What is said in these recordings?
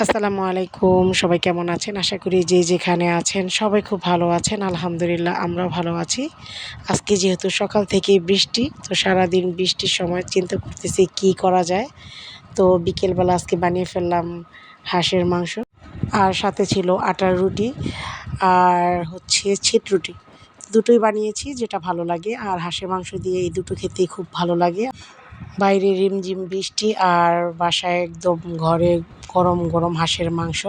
আসসালামু আলাইকুম। সবাই কেমন আছেন? আশা করি যে যেখানে আছেন সবাই খুব ভালো আছেন। আলহামদুলিল্লাহ আমরাও ভালো আছি। আজকে যেহেতু সকাল থেকেই বৃষ্টি, তো সারাদিন বৃষ্টির সময় চিন্তা করতেছি কি করা যায়। তো বিকেলবেলা আজকে বানিয়ে ফেললাম হাঁসের মাংস আর সাথে ছিল আটার রুটি আর হচ্ছে ছিট রুটি। দুটোই বানিয়েছি যেটা ভালো লাগে আর হাঁসের মাংস দিয়ে এই দুটো খেতেই খুব ভালো লাগে। বাইরে রিমঝিম বৃষ্টি আর বাসায় একদম ঘরে গরম গরম হাঁসের মাংস।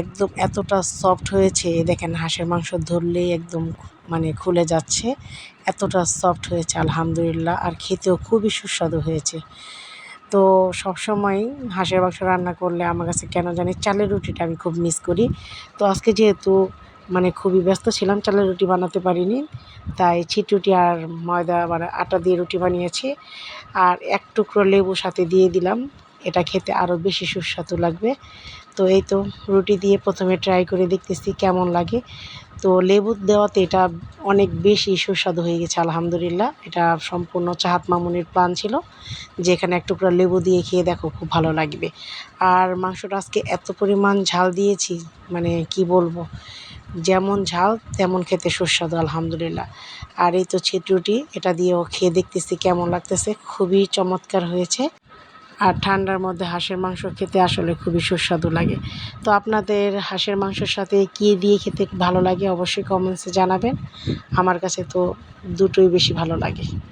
একদম এতটা সফট হয়েছে, দেখেন হাঁসের মাংস ধরলেই একদম মানে খুলে যাচ্ছে। এতটা সফট হয়েছে, আলহামদুলিল্লাহ। আর খেতেও খুবই সুস্বাদু হয়েছে। তো সবসময় হাঁসের মাংস রান্না করলে আমার কাছে কেন জানি চালের রুটিটা আমি খুব মিস করি। তো আজকে যেহেতু মানে খুবই ব্যস্ত ছিলাম, চালের রুটি বানাতে পারিনি। তাই ছিটরুটি আর ময়দা মানে আটা দিয়ে রুটি বানিয়েছি। আর এক টুকরো লেবু সাথে দিয়ে দিলাম। এটা খেতে আরও বেশি সুস্বাদু লাগবে। তো এই তো রুটি দিয়ে প্রথমে ট্রাই করে দেখতেছি কেমন লাগে। তো লেবু দেওয়াতে এটা অনেক বেশি সুস্বাদু হয়ে গেছে, আলহামদুলিল্লাহ। এটা সম্পূর্ণ চাহাত মামুনির প্ল্যান ছিল। যেখানে এক টুকরা লেবু দিয়ে খেয়ে দেখো খুব ভালো লাগবে। আর মাংসটা আজকে এত পরিমাণ ঝাল দিয়েছি মানে কি বলব? যেমন ঝাল, তেমন খেতে সুস্বাদু, আলহামদুলিল্লাহ। আর এই তো ছিটরুটি, এটা দিয়েও খেয়ে দেখতেছি কেমন লাগতেছে। খুবই চমৎকার হয়েছে। আর ঠান্ডার মধ্যে হাঁসের মাংস খেতে আসলে খুবই সুস্বাদু লাগে। তো আপনাদের হাঁসের মাংসের সাথে কী দিয়ে খেতে ভালো লাগে অবশ্যই কমেন্টসে জানাবেন। আমার কাছে তো দুটোই বেশি ভালো লাগে।